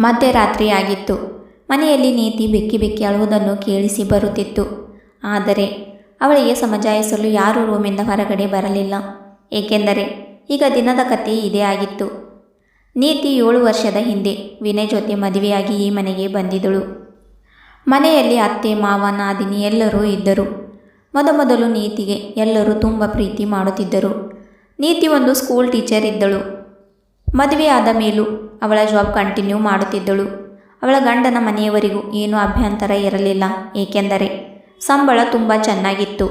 ಮಧ್ಯರಾತ್ರಿ ಆಗಿತ್ತು. ಮನೆಯಲ್ಲಿ ನೀತಿ ಬೆಕ್ಕಿ ಬೆಕ್ಕಿ ಅಳುವುದನ್ನು ಕೇಳಿಸಿ ಬರುತ್ತಿತ್ತು. ಆದರೆ ಅವಳಿಗೆ ಸಮಜಾಯಿಸಲು ಯಾರೂ ರೂಮಿಂದ ಹೊರಗಡೆ ಬರಲಿಲ್ಲ. ಏಕೆಂದರೆ ಈಗ ದಿನದ ಕಥೆ ಇದೇ ಆಗಿತ್ತು. ನೀತಿ ಏಳು ವರ್ಷದ ಹಿಂದೆ ವಿನಯ್ ಜೊತೆ ಮದುವೆಯಾಗಿ ಈ ಮನೆಗೆ ಬಂದಿದ್ದಳು. ಮನೆಯಲ್ಲಿ ಅತ್ತೆ, ಮಾವ, ನಾದಿನಿ ಎಲ್ಲರೂ ಇದ್ದರು. ಮೊದಮೊದಲು ನೀತಿಗೆ ಎಲ್ಲರೂ ತುಂಬ ಪ್ರೀತಿ ಮಾಡುತ್ತಿದ್ದರು. ನೀತಿ ಒಂದು ಸ್ಕೂಲ್ ಟೀಚರ್ ಇದ್ದಳು. ಮದುವೆಯಾದ ಮೇಲೂ ಅವಳ ಜಾಬ್ ಕಂಟಿನ್ಯೂ ಮಾಡುತ್ತಿದ್ದಳು. ಅವಳ ಗಂಡನ ಮನೆಯವರಿಗೂ ಏನೂ ಅಭ್ಯಂತರ ಇರಲಿಲ್ಲ. ಏಕೆಂದರೆ ಸಂಬಳ ತುಂಬ ಚೆನ್ನಾಗಿತ್ತು.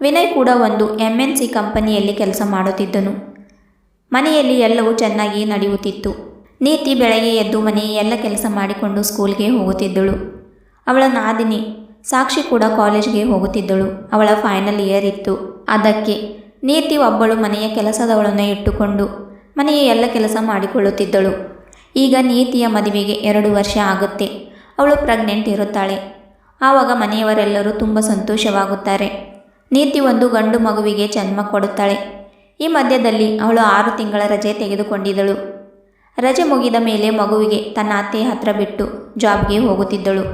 ವಿನಯ್ ಕೂಡ ಒಂದು ಎಂ ಎನ್ ಸಿ ಕಂಪನಿಯಲ್ಲಿ ಕೆಲಸ ಮಾಡುತ್ತಿದ್ದನು. ಮನೆಯಲ್ಲಿ ಎಲ್ಲವೂ ಚೆನ್ನಾಗಿ ನಡೆಯುತ್ತಿತ್ತು. ನೀತಿ ಬೆಳಗ್ಗೆ ಎದ್ದು ಮನೆಯ ಎಲ್ಲ ಕೆಲಸ ಮಾಡಿಕೊಂಡು ಸ್ಕೂಲ್ಗೆ ಹೋಗುತ್ತಿದ್ದಳು. ಅವಳ ನಾದಿನಿ ಸಾಕ್ಷಿ ಕೂಡ ಕಾಲೇಜ್ಗೆ ಹೋಗುತ್ತಿದ್ದಳು. ಅವಳ ಫೈನಲ್ ಇಯರ್ ಇತ್ತು. ಅದಕ್ಕೆ ನೀತಿ ಒಬ್ಬಳು ಮನೆಯ ಕೆಲಸದವಳನ್ನು ಇಟ್ಟುಕೊಂಡು ಮನೆಯ ಎಲ್ಲ ಕೆಲಸ ಮಾಡಿಕೊಳ್ಳುತ್ತಿದ್ದಳು. ಈಗ ನೀತಿಯ ಮದುವೆಗೆ ಎರಡು ವರ್ಷ ಆಗುತ್ತೆ. ಅವಳು ಪ್ರೆಗ್ನೆಂಟ್ ಇರುತ್ತಾಳೆ. ಆವಾಗ ಮನೆಯವರೆಲ್ಲರೂ ತುಂಬ ಸಂತೋಷವಾಗುತ್ತಾರೆ. ನೀತಿ ಒಂದು ಗಂಡು ಮಗುವಿಗೆ ಜನ್ಮ ಕೊಡುತ್ತಾಳೆ. ಈ ಮಧ್ಯದಲ್ಲಿ ಅವಳು ಆರು ತಿಂಗಳ ರಜೆ ತೆಗೆದುಕೊಂಡಿದ್ದಳು. ರಜೆ ಮುಗಿದ ಮೇಲೆ ಮಗುವಿಗೆ ತನ್ನ ಅತ್ತೆ ಹತ್ರ ಬಿಟ್ಟು ಜಾಬ್ಗೆ ಹೋಗುತ್ತಿದ್ದಳು.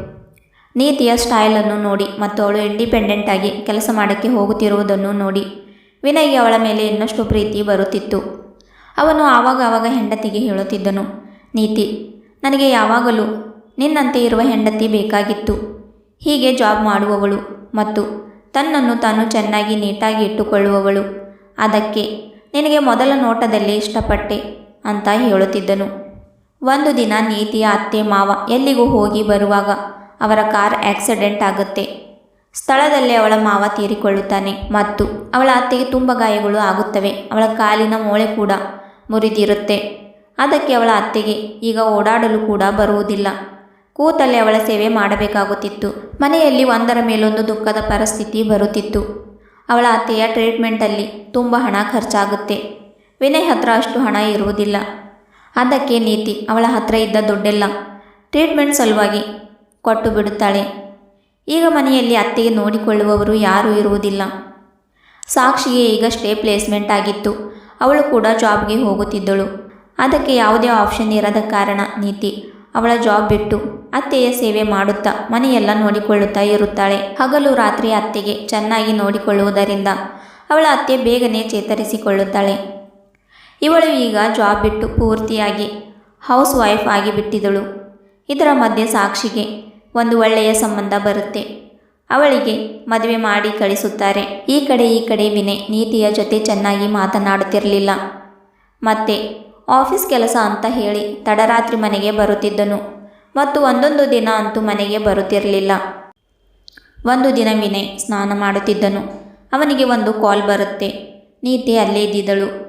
ನೀತಿಯ ಸ್ಟೈಲನ್ನು ನೋಡಿ ಮತ್ತು ಅವಳು ಇಂಡಿಪೆಂಡೆಂಟ್ ಆಗಿ ಕೆಲಸ ಮಾಡೋಕ್ಕೆ ಹೋಗುತ್ತಿರುವುದನ್ನು ನೋಡಿ ವಿನಯ್ಗೆ ಅವಳ ಮೇಲೆ ಇನ್ನಷ್ಟು ಪ್ರೀತಿ ಬರುತ್ತಿತ್ತು. ಅವನು ಆವಾಗ ಆವಾಗ ಹೆಂಡತಿಗೆ ಹೇಳುತ್ತಿದ್ದನು, ನೀತಿ, ನನಗೆ ಯಾವಾಗಲೂ ನಿನ್ನಂತೆ ಇರುವ ಹೆಂಡತಿ ಬೇಕಾಗಿತ್ತು. ಹೀಗೆ ಜಾಬ್ ಮಾಡುವವಳು ಮತ್ತು ತನ್ನನ್ನು ತಾನು ಚೆನ್ನಾಗಿ ನೀಟಾಗಿ ಇಟ್ಟುಕೊಳ್ಳುವವಳು. ಅದಕ್ಕೆ ನಿನಗೆ ಮೊದಲ ನೋಟದಲ್ಲಿ ಇಷ್ಟಪಟ್ಟೆ ಅಂತ ಹೇಳುತ್ತಿದ್ದನು. ಒಂದು ದಿನ ನೀತಿಯ ಅತ್ತೆ ಮಾವ ಎಲ್ಲಿಗೂ ಹೋಗಿ ಬರುವಾಗ ಅವರ ಕಾರ್ ಆಕ್ಸಿಡೆಂಟ್ ಆಗುತ್ತೆ. ಸ್ಥಳದಲ್ಲೇ ಅವಳ ಮಾವ ತೀರಿಕೊಳ್ಳುತ್ತಾನೆ ಮತ್ತು ಅವಳ ಅತ್ತೆಗೆ ತುಂಬ ಗಾಯಗಳು ಆಗುತ್ತವೆ. ಅವಳ ಕಾಲಿನ ಮೂಳೆ ಕೂಡ ಮುರಿದಿರುತ್ತೆ. ಅದಕ್ಕೆ ಅವಳ ಅತ್ತೆಗೆ ಈಗ ಓಡಾಡಲು ಕೂಡ ಬರುವುದಿಲ್ಲ. ಕೂತಲ್ಲಿ ಅವಳ ಸೇವೆ ಮಾಡಬೇಕಾಗುತ್ತಿತ್ತು. ಮನೆಯಲ್ಲಿ ಒಂದರ ಮೇಲೊಂದು ದುಃಖದ ಪರಿಸ್ಥಿತಿ ಬರುತ್ತಿತ್ತು. ಅವಳ ಅತ್ತೆಯ ಟ್ರೀಟ್ಮೆಂಟಲ್ಲಿ ತುಂಬ ಹಣ ಖರ್ಚಾಗುತ್ತೆ. ವಿನಯ್ ಹತ್ರ ಅಷ್ಟು ಹಣ ಇರುವುದಿಲ್ಲ. ಅದಕ್ಕೆ ನೀತಿ ಅವಳ ಹತ್ರ ಇದ್ದ ದುಡ್ಡೆಲ್ಲ ಟ್ರೀಟ್ಮೆಂಟ್ ಸಲುವಾಗಿ ಕೊಟ್ಟು ಬಿಡುತ್ತಾಳೆ. ಈಗ ಮನೆಯಲ್ಲಿ ಅತ್ತೆಗೆ ನೋಡಿಕೊಳ್ಳುವವರು ಯಾರೂ ಇರುವುದಿಲ್ಲ. ಸಾಕ್ಷಿಗೆ ಈಗಷ್ಟೇ ಪ್ಲೇಸ್ಮೆಂಟ್ ಆಗಿತ್ತು. ಅವಳು ಕೂಡ ಜಾಬ್ಗೆ ಹೋಗುತ್ತಿದ್ದಳು. ಅದಕ್ಕೆ ಯಾವುದೇ ಆಪ್ಷನ್ ಇರದ ಕಾರಣ ನೀತಿ. ಅವಳ ಜಾಬ್ ಬಿಟ್ಟು ಅತ್ತೆಯ ಸೇವೆ ಮಾಡುತ್ತಾ ಮನೆಯೆಲ್ಲ ನೋಡಿಕೊಳ್ಳುತ್ತಾ ಇರುತ್ತಾಳೆ. ಹಗಲು ರಾತ್ರಿ ಅತ್ತೆಗೆ ಚೆನ್ನಾಗಿ ನೋಡಿಕೊಳ್ಳುವುದರಿಂದ ಅವಳ ಅತ್ತೆ ಬೇಗನೆ ಚೇತರಿಸಿಕೊಳ್ಳುತ್ತಾಳೆ. ಇವಳು ಈಗ ಜಾಬ್ ಬಿಟ್ಟು ಪೂರ್ತಿಯಾಗಿ ಹೌಸ್ ವೈಫ್ ಆಗಿಬಿಟ್ಟಿದಳು. ಇದರ ಮಧ್ಯೆ ಸಾಕ್ಷಿಗೆ ಒಂದು ಒಳ್ಳೆಯ ಸಂಬಂಧ ಬರುತ್ತೆ. ಅವಳಿಗೆ ಮದುವೆ ಮಾಡಿ ಕಳಿಸುತ್ತಾರೆ. ಈ ಕಡೆ ಈ ಕಡೆ ವಿನಯ್ ನೀತಿಯ ಜೊತೆ ಚೆನ್ನಾಗಿ ಮಾತನಾಡುತ್ತಿರಲಿಲ್ಲ. ಮತ್ತೆ, ಆಫೀಸ್ ಕೆಲಸ ಅಂತ ಹೇಳಿ ತಡರಾತ್ರಿ ಮನೆಗೆ ಬರುತ್ತಿದ್ದನು. ಮತ್ತು ಒಂದೊಂದು ದಿನ ಅಂತೂ ಮನೆಗೆ ಬರುತ್ತಿರಲಿಲ್ಲ. ಒಂದು ದಿನ ವಿನಯ್ ಸ್ನಾನ ಮಾಡುತ್ತಿದ್ದನು. ಅವನಿಗೆ ಒಂದು ಕಾಲ್ ಬರುತ್ತೆ. ನೀತಿ ಅಲ್ಲೇ ಇದ್ದಿದ್ದಳು.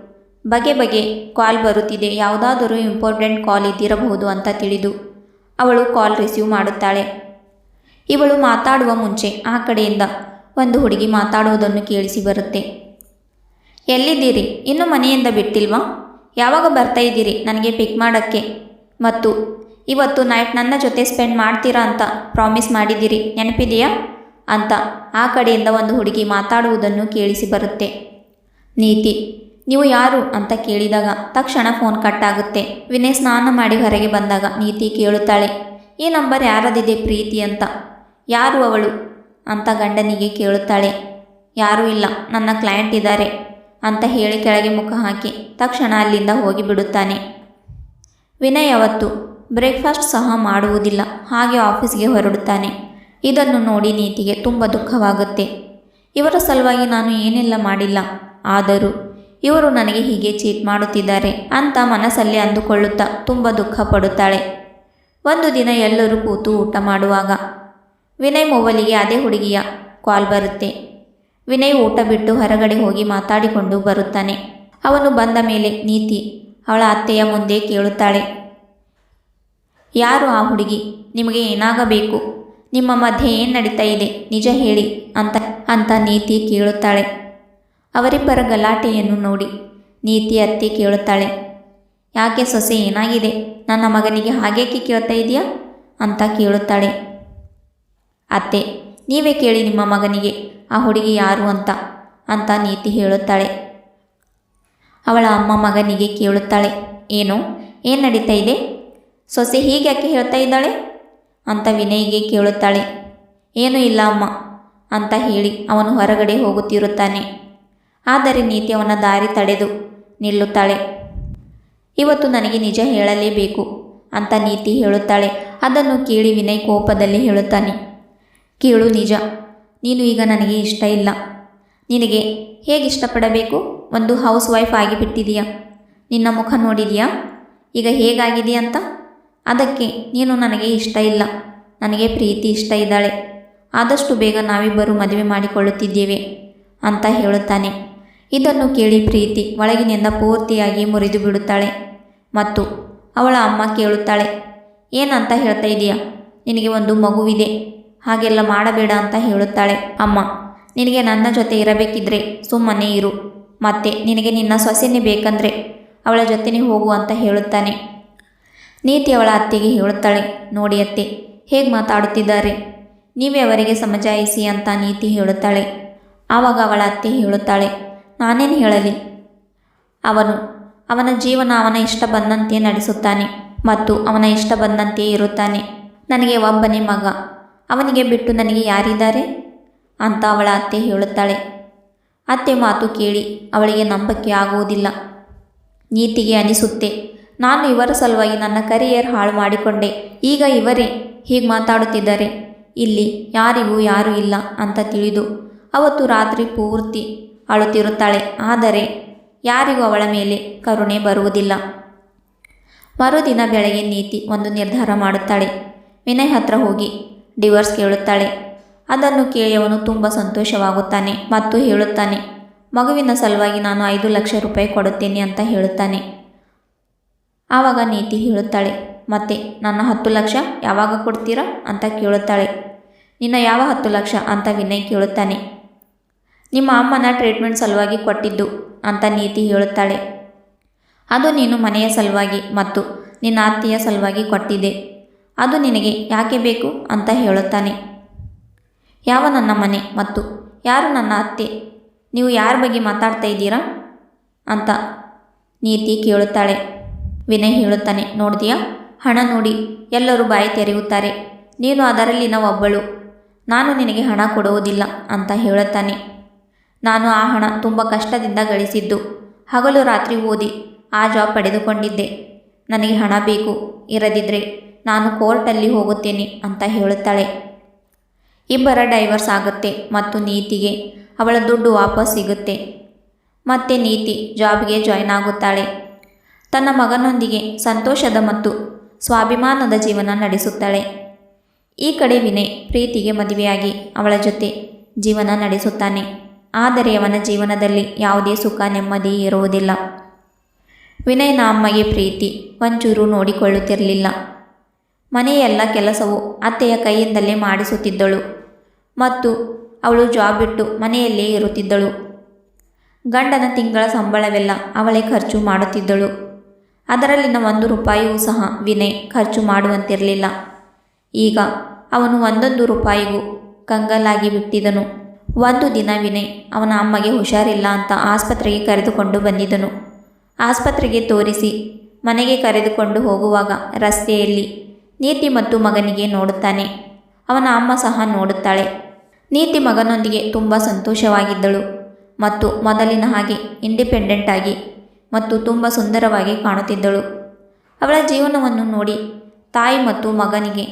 ಬಗೆ ಬಗೆ ಕಾಲ್ ಬರುತ್ತಿದೆ. ಯಾವುದಾದರೂ ಇಂಪಾರ್ಟೆಂಟ್ ಕಾಲ್ ಇದ್ದಿರಬಹುದು ಅಂತ ತಿಳಿದು ಅವಳು ಕಾಲ್ ರಿಸೀವ್ ಮಾಡುತ್ತಾಳೆ. ಇವಳು ಮಾತಾಡುವ ಮುಂಚೆ ಆ ಕಡೆಯಿಂದ ಒಂದು ಹುಡುಗಿ ಮಾತಾಡುವುದನ್ನು ಕೇಳಿಸಿ ಬರುತ್ತೆ. ಎಲ್ಲಿದ್ದೀರಿ? ಇನ್ನು ಮನೆಯಿಂದ ಬಿಟ್ಟಿಲ್ವಾ? ಯಾವಾಗ ಬರ್ತಾ ಇದ್ದೀರಿ? ನನಗೆ ಪಿಕ್ ಮಾಡೋಕ್ಕೆ. ಮತ್ತು, ಇವತ್ತು ನೈಟ್ ನನ್ನ ಜೊತೆ ಸ್ಪೆಂಡ್ ಮಾಡ್ತೀರಾ ಅಂತ ಪ್ರಾಮಿಸ್ ಮಾಡಿದ್ದೀರಿ. ನೆನಪಿದೆಯಾ? ಅಂತ ಆ ಕಡೆಯಿಂದ ಒಂದು ಹುಡುಗಿ ಮಾತಾಡುವುದನ್ನು ಕೇಳಿಸಿ ಬರುತ್ತೆ. ನೀತಿ, ನೀವು ಯಾರು? ಅಂತ ಕೇಳಿದಾಗ ತಕ್ಷಣ ಫೋನ್ ಕಟ್ ಆಗುತ್ತೆ ವಿನಯ್ ಸ್ನಾನ ಮಾಡಿ ಹೊರಗೆ ಬಂದಾಗ ನೀತಿ ಕೇಳುತ್ತಾಳೆ. ಈ ನಂಬರ್ ಯಾರದಿದೆ ಪ್ರೀತಿ ಅಂತ. ಯಾರು ಅವಳು? ಅಂತ ಗಂಡನಿಗೆ ಕೇಳುತ್ತಾಳೆ. ಯಾರೂ ಇಲ್ಲ, ನನ್ನ ಕ್ಲೈಂಟ್ ಇದ್ದಾರೆ, ಅಂತ ಹೇಳಿ ಕೆಳಗೆ ಮುಖ ಹಾಕಿ ತಕ್ಷಣ ಅಲ್ಲಿಂದ ಹೋಗಿಬಿಡುತ್ತಾನೆ ವಿನಯ್ ಅವತ್ತು ಬ್ರೇಕ್ಫಾಸ್ಟ್ ಸಹ ಮಾಡುವುದಿಲ್ಲ, ಹಾಗೆ ಆಫೀಸ್ಗೆ ಹೊರಡುತ್ತಾನೆ. ಇದನ್ನು ನೋಡಿ ನೀತಿಗೆ ತುಂಬ ದುಃಖವಾಗುತ್ತೆ. ಇವರ ಸಲುವಾಗಿ ನಾನು ಏನೆಲ್ಲ ಮಾಡಿಲ್ಲ, ಆದರೂ ಇವರು ನನಗೆ ಹೀಗೆ ಚೀಟ್ ಮಾಡುತ್ತಿದ್ದಾರೆ ಅಂತ ಮನಸ್ಸಲ್ಲಿ ಅಂದುಕೊಳ್ಳುತ್ತಾ ತುಂಬ ದುಃಖ ಪಡುತ್ತಾಳೆ ಒಂದು ದಿನ ಎಲ್ಲರೂ ಕೂತು ಊಟ ಮಾಡುವಾಗ ವಿನಯ್ ಮೊಬೈಲಿಗೆ ಅದೇ ಹುಡುಗಿಯ ಕಾಲ್ ಬರುತ್ತೆ. ವಿನಯ್ ಊಟ ಬಿಟ್ಟು ಹೊರಗಡೆ ಹೋಗಿ ಮಾತಾಡಿಕೊಂಡು ಬರುತ್ತಾನೆ. ಅವನು ಬಂದ ಮೇಲೆ, ನೀತಿ, ಅವಳ ಅತ್ತೆಯ ಮುಂದೆ ಕೇಳುತ್ತಾಳೆ. ಯಾರು ಆ ಹುಡುಗಿ? ನಿಮಗೆ ಏನಾಗಬೇಕು? ನಿಮ್ಮ ಮಧ್ಯೆ ಏನು ನಡೀತಾ ಇದೆ? ನಿಜ ಹೇಳಿ ಅಂತ ಅಂತ ನೀತಿ ಕೇಳುತ್ತಾಳೆ. ಅವರಿಬ್ಬರ ಗಲಾಟೆಯನ್ನು ನೋಡಿ ನೀತಿ ಅತ್ತೆ ಕೇಳುತ್ತಾಳೆ. ಯಾಕೆ ಸೊಸೆ ಏನಾಗಿದೆ? ನನ್ನ ಮಗನಿಗೆ ಹಾಗೇಕೆ ಕೇಳ್ತಾ ಇದೆಯಾ? ಅಂತ ಕೇಳುತ್ತಾಳೆ. ಅತ್ತೆ, ನೀವೇ ಕೇಳಿ ನಿಮ್ಮ ಮಗನಿಗೆ, ಆ ಹುಡುಗಿ ಯಾರು ಅಂತ ಅಂತ ನೀತಿ ಹೇಳುತ್ತಾಳೆ. ಅವಳ ಅಮ್ಮ ಮಗನಿಗೆ ಕೇಳುತ್ತಾಳೆ, ಏನು ಏನು ನಡೀತಾ ಇದೆ? ಸೊಸೆ ಹೀಗೆ ಯಾಕೆ ಹೇಳ್ತಾ ಇದ್ದಾಳೆ? ಅಂತ ವಿನಯ್ಗೆ ಕೇಳುತ್ತಾಳೆ, ಏನೂ ಇಲ್ಲ ಅಮ್ಮ, ಅಂತ ಹೇಳಿ ಅವನು ಹೊರಗಡೆ ಹೋಗುತ್ತಿರುತ್ತಾನೆ. ಆದರೆ ನೀತಿ ಅವನ ದಾರಿ ತಡೆದು ನಿಲ್ಲುತ್ತಾಳೆ. ಇವತ್ತು ನನಗೆ ನಿಜ ಹೇಳಲೇಬೇಕು, ಅಂತ ನೀತಿ ಹೇಳುತ್ತಾಳೆ. ಅದನ್ನು ಕೇಳಿ ವಿನಯ್ ಕೋಪದಲ್ಲಿ ಹೇಳುತ್ತಾನೆ. ಕೇಳು ನಿಜ. ನೀನು ಈಗ ನನಗೆ ಇಷ್ಟ ಇಲ್ಲ. ನಿನಗೆ ಹೇಗೆ ಇಷ್ಟಪಡಬೇಕು? ಒಂದು ಹೌಸ್ ವೈಫ್ ಆಗಿಬಿಟ್ಟಿದೆಯಾ. ನಿನ್ನ ಮುಖ ನೋಡಿದೆಯಾ? ಈಗ ಹೇಗಾಗಿದೆಯಾ ಅಂತ? ಅದಕ್ಕೆ ನೀನು ನನಗೆ ಇಷ್ಟ ಇಲ್ಲ. ನನಗೆ ಪ್ರೀತಿ ಇಷ್ಟ ಇದ್ದಾಳೆ. ಆದಷ್ಟು ಬೇಗ ನಾವಿಬ್ಬರು ಮದುವೆ ಮಾಡಿಕೊಳ್ಳುತ್ತಿದ್ದೇವೆ ಅಂತ ಹೇಳುತ್ತಾನೆ. ಇದನ್ನು ಕೇಳಿ ಪ್ರೀತಿ ಒಳಗಿನಿಂದ ಪೂರ್ತಿಯಾಗಿ ಮುರಿದು ಬಿಡುತ್ತಾಳೆ. ಮತ್ತು ಅವಳ ಅಮ್ಮ ಕೇಳುತ್ತಾಳೆ, ಏನಂತ ಹೇಳ್ತಾ ಇದೆಯಾ? ನಿನಗೆ ಒಂದು ಮಗುವಿದೆ. ಹಾಗೆಲ್ಲ ಮಾಡಬೇಡ ಅಂತ ಹೇಳುತ್ತಾಳೆ. ಅಮ್ಮ, ನಿನಗೆ ನನ್ನ ಜೊತೆ ಇರಬೇಕಿದ್ರೆ ಸುಮ್ಮನೆ ಇರು. ಮತ್ತೆ ನಿನಗೆ ನಿನ್ನ ಸೊಸೆನೇ ಬೇಕಂದ್ರೆ ಅವಳ ಜೊತೆನೇ ಹೋಗು ಅಂತ ಹೇಳುತ್ತಾನೆ. ನೀತಿ ಅವಳ ಅತ್ತೆಗೆ ಹೇಳುತ್ತಾಳೆ, ನೋಡಿ ಅತ್ತೆ, ಹೇಗೆ ಮಾತಾಡುತ್ತಿದ್ದಾರೆ? ನೀವೇ ಅವರಿಗೆ ಸಮಜಾಯಿಸಿ ಅಂತ ನೀತಿ ಹೇಳುತ್ತಾಳೆ. ಆವಾಗ ಅವಳ ಅತ್ತೆ ಹೇಳುತ್ತಾಳೆ, ನಾನೇನು ಹೇಳಲಿ? ಅವನು, ಅವನ ಜೀವನ ಅವನ ಇಷ್ಟ ಬಂದಂತೆ ನಡೆಸುತ್ತಾನೆ ಮತ್ತು ಅವನ ಇಷ್ಟ ಬಂದಂತೆಯೇ ಇರುತ್ತಾನೆ. ನನಗೆ ಒಬ್ಬನೇ ಮಗ ಅವನಿಗೆ ಬಿಟ್ಟು ನನಗೆ ಯಾರಿದ್ದಾರೆ? ಅಂತ ಅವಳ ಅತ್ತೆ ಹೇಳುತ್ತಾಳೆ. ಅತ್ತೆ ಮಾತು ಕೇಳಿ ಅವಳಿಗೆ ನಂಬಕ್ಕೆ ಆಗುವುದಿಲ್ಲ. ನೀತಿಗೆ ಅನಿಸುತ್ತೆ. ನಾನು ಇವರ ಸಲುವಾಗಿ ನನ್ನ ಕರಿಯರ್ ಹಾಳು ಮಾಡಿಕೊಂಡೆ. ಈಗ ಇವರೇ ಹೀಗೆ ಮಾತಾಡುತ್ತಿದ್ದಾರೆ. ಇಲ್ಲಿ ಯಾರಿಗೂ ಯಾರೂ ಇಲ್ಲ ಅಂತ ತಿಳಿದು ಅವತ್ತು ರಾತ್ರಿ ಪೂರ್ತಿ ಅಳುತ್ತಿರುತ್ತಾಳೆ. ಆದರೆ ಯಾರಿಗೂ ಅವಳ ಮೇಲೆ ಕರುಣೆ ಬರುವುದಿಲ್ಲ. ಮರುದಿನ ಬೆಳಗ್ಗೆ ನೀತಿ ಒಂದು ನಿರ್ಧಾರ ಮಾಡುತ್ತಾಳೆ. ವಿನಯ್ ಹತ್ರ ಹೋಗಿ ಡಿವೋರ್ಸ್ ಕೇಳುತ್ತಾಳೆ. ಅದನ್ನು ಕೇಳಿಯವನು ತುಂಬ ಸಂತೋಷವಾಗುತ್ತಾನೆ ಮತ್ತು ಹೇಳುತ್ತಾನೆ, ಮಗುವಿನ ಸಲುವಾಗಿ ನಾನು ಐದು ಲಕ್ಷ ರೂಪಾಯಿ ಕೊಡುತ್ತೇನೆ ಅಂತ ಹೇಳುತ್ತಾನೆ. ಆವಾಗ ನೀತಿ ಹೇಳುತ್ತಾಳೆ, ಮತ್ತೆ ನನ್ನ ಹತ್ತು ಲಕ್ಷ ಯಾವಾಗ ಕೊಡ್ತೀರಾ ಅಂತ ಕೇಳುತ್ತಾಳೆ. ನಿನ್ನ ಯಾವ ಹತ್ತು ಲಕ್ಷ ಅಂತ ವಿನಯ್ ಕೇಳುತ್ತಾನೆ. ನಿಮ್ಮ ಅಮ್ಮನ ಟ್ರೀಟ್ಮೆಂಟ್ ಸಲುವಾಗಿ ಕೊಟ್ಟಿದ್ದು ಅಂತ ನೀತಿ ಹೇಳುತ್ತಾಳೆ. ಅದು ನೀನು ಮನೆಯ ಸಲುವಾಗಿ ಮತ್ತು ನಿನ್ನ ಅತ್ತೆಯ ಸಲುವಾಗಿ ಕೊಟ್ಟಿದೆ. ಅದು ನಿನಗೆ ಯಾಕೆ ಬೇಕು ಅಂತ ಹೇಳುತ್ತಾನೆ. ಯಾವ ನನ್ನ ಮನೆ ಮತ್ತು ಯಾರು ನನ್ನ ಅತ್ತೆ? ನೀವು ಯಾರ ಬಗ್ಗೆ ಮಾತಾಡ್ತಾ ಇದ್ದೀರಾ? ಅಂತ ನೀತಿ ಕೇಳುತ್ತಾಳೆ. ವಿನಯ್ ಹೇಳುತ್ತಾನೆ ನೋಡಿದೆಯಾ ಹಣ ನೋಡಿ, ಎಲ್ಲರೂ ಬಾಯಿ ತೆರೆಯುತ್ತಾರೆ. ನೀನು ಅದರಲ್ಲಿನ ಒಬ್ಬಳು. ನಾನು ನಿನಗೆ ಹಣ ಕೊಡುವುದಿಲ್ಲ ಅಂತ ಹೇಳುತ್ತಾನೆ. ನಾನು ಆ ಹಣ ತುಂಬ ಕಷ್ಟದಿಂದ ಗಳಿಸಿದ್ದು. ಹಗಲು ರಾತ್ರಿ ಓದಿ ಆ ಜಾಬ್ ಪಡೆದುಕೊಂಡಿದ್ದೆ. ನನಗೆ ಹಣ ಬೇಕು ಇರದಿದ್ದರೆ ನಾನು ಕೋರ್ಟಲ್ಲಿ ಹೋಗುತ್ತೇನೆ ಅಂತ ಹೇಳುತ್ತಾಳೆ. ಇಬ್ಬರ ಡೈವರ್ಸ್ ಆಗುತ್ತೆ ಮತ್ತು ನೀತಿಗೆ ಅವಳ ದುಡ್ಡು ವಾಪಸ್ ಸಿಗುತ್ತೆ. ಮತ್ತೆ ನೀತಿ ಜಾಬ್ಗೆ ಜಾಯ್ನ್ ಆಗುತ್ತಾಳೆ. ತನ್ನ ಮಗನೊಂದಿಗೆ ಸಂತೋಷದ ಮತ್ತು ಸ್ವಾಭಿಮಾನದ ಜೀವನ ನಡೆಸುತ್ತಾಳೆ. ಈ ಕಡೆ ವಿನಯ್ ಪ್ರೀತಿಗೆ ಮದುವೆಯಾಗಿ ಅವಳ ಜೊತೆ ಜೀವನ ನಡೆಸುತ್ತಾನೆ. ಆದರೆ ಅವನ ಜೀವನದಲ್ಲಿ ಯಾವುದೇ ಸುಖ ನೆಮ್ಮದಿ ಇರುವುದಿಲ್ಲ. ವಿನಯ್ನ ಅಮ್ಮಗೆ ಪ್ರೀತಿ ಒಂಚೂರು ನೋಡಿಕೊಳ್ಳುತ್ತಿರಲಿಲ್ಲ. ಮನೆಯ ಎಲ್ಲ ಕೆಲಸವು ಅತ್ತೆಯ ಕೈಯಿಂದಲೇ ಮಾಡಿಸುತ್ತಿದ್ದಳು. ಮತ್ತು ಅವಳು ಜಾಬ್ ಬಿಟ್ಟು ಮನೆಯಲ್ಲೇ ಇರುತ್ತಿದ್ದಳು. ಗಂಡನ ತಿಂಗಳ ಸಂಬಳವೆಲ್ಲ ಅವಳೇ ಖರ್ಚು ಮಾಡುತ್ತಿದ್ದಳು. ಅದರಲ್ಲಿನ ಒಂದು ರೂಪಾಯಿಯೂ ಸಹ ವಿನಯ್ ಖರ್ಚು ಮಾಡುವಂತಿರಲಿಲ್ಲ. ಈಗ ಅವನು ಒಂದೊಂದು ರೂಪಾಯಿಗೂ ಕಂಗಲಾಗಿ ಬಿಟ್ಟಿದನು. ಒಂದು ದಿನ ವಿನಯ್ ಅವನ ಅಮ್ಮಗೆ ಹುಷಾರಿಲ್ಲ ಅಂತ ಆಸ್ಪತ್ರೆಗೆ ಕರೆದುಕೊಂಡು ಬಂದಿದ್ದನು. ಆಸ್ಪತ್ರೆಗೆ ತೋರಿಸಿ ಮನೆಗೆ ಕರೆದುಕೊಂಡು ಹೋಗುವಾಗ ರಸ್ತೆಯಲ್ಲಿ ನೀತಿ ಮತ್ತು ಮಗನಿಗೆ ನೋಡುತ್ತಾನೆ. ಅವನ ಅಮ್ಮ ಸಹ ನೋಡುತ್ತಾಳೆ. ನೀತಿ ಮಗನೊಂದಿಗೆ ತುಂಬ ಸಂತೋಷವಾಗಿದ್ದಳು ಮತ್ತು ಮೊದಲಿನ ಹಾಗೆ ಇಂಡಿಪೆಂಡೆಂಟ್ ಆಗಿ ಮತ್ತು ತುಂಬ ಸುಂದರವಾಗಿ ಕಾಣುತ್ತಿದ್ದಳು. ಅವಳ ಜೀವನವನ್ನು ನೋಡಿ ತಾಯಿ ಮತ್ತು ಮಗನಿಗೆ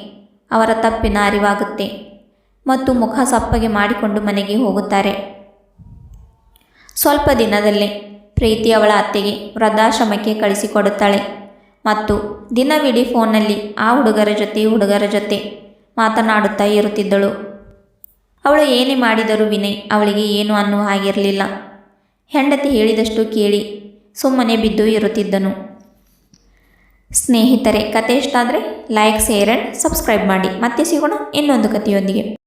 ಅವರ ತಪ್ಪಿನ ಅರಿವಾಗುತ್ತೆ ಮತ್ತು ಮುಖ ಸಪ್ಪಗೆ ಮಾಡಿಕೊಂಡು ಮನೆಗೆ ಹೋಗುತ್ತಾರೆ. ಸ್ವಲ್ಪ ದಿನದಲ್ಲೇ ಪ್ರೀತಿ ಅವಳ ಅತ್ತೆಗೆ ವೃದ್ಧಾಶ್ರಮಕ್ಕೆ ಕಳಿಸಿಕೊಡುತ್ತಾಳೆ. ಮತ್ತು ದಿನವಿಡೀ ಫೋನಲ್ಲಿ ಆ ಹುಡುಗರ ಜೊತೆ ಹುಡುಗರ ಜೊತೆ ಮಾತನಾಡುತ್ತಾ ಇರುತ್ತಿದ್ದಳು. ಅವಳು ಏನೇ ಮಾಡಿದರೂ ವಿನಯ್ ಅವಳಿಗೆ ಏನು ಅನ್ನುವ ಹಾಗಿರಲಿಲ್ಲ. ಹೆಂಡತಿ ಹೇಳಿದಷ್ಟು ಕೇಳಿ ಸುಮ್ಮನೆ ಬಿದ್ದು ಇರುತ್ತಿದ್ದನು. ಸ್ನೇಹಿತರೆ ಕತೆ ಇಷ್ಟ ಆದರೆ ಲೈಕ್ ಶೇರ್ ಆ್ಯಂಡ್ ಸಬ್ಸ್ಕ್ರೈಬ್ ಮಾಡಿ. ಮತ್ತೆ ಸಿಗೋಣ ಇನ್ನೊಂದು ಕಥೆಯೊಂದಿಗೆ.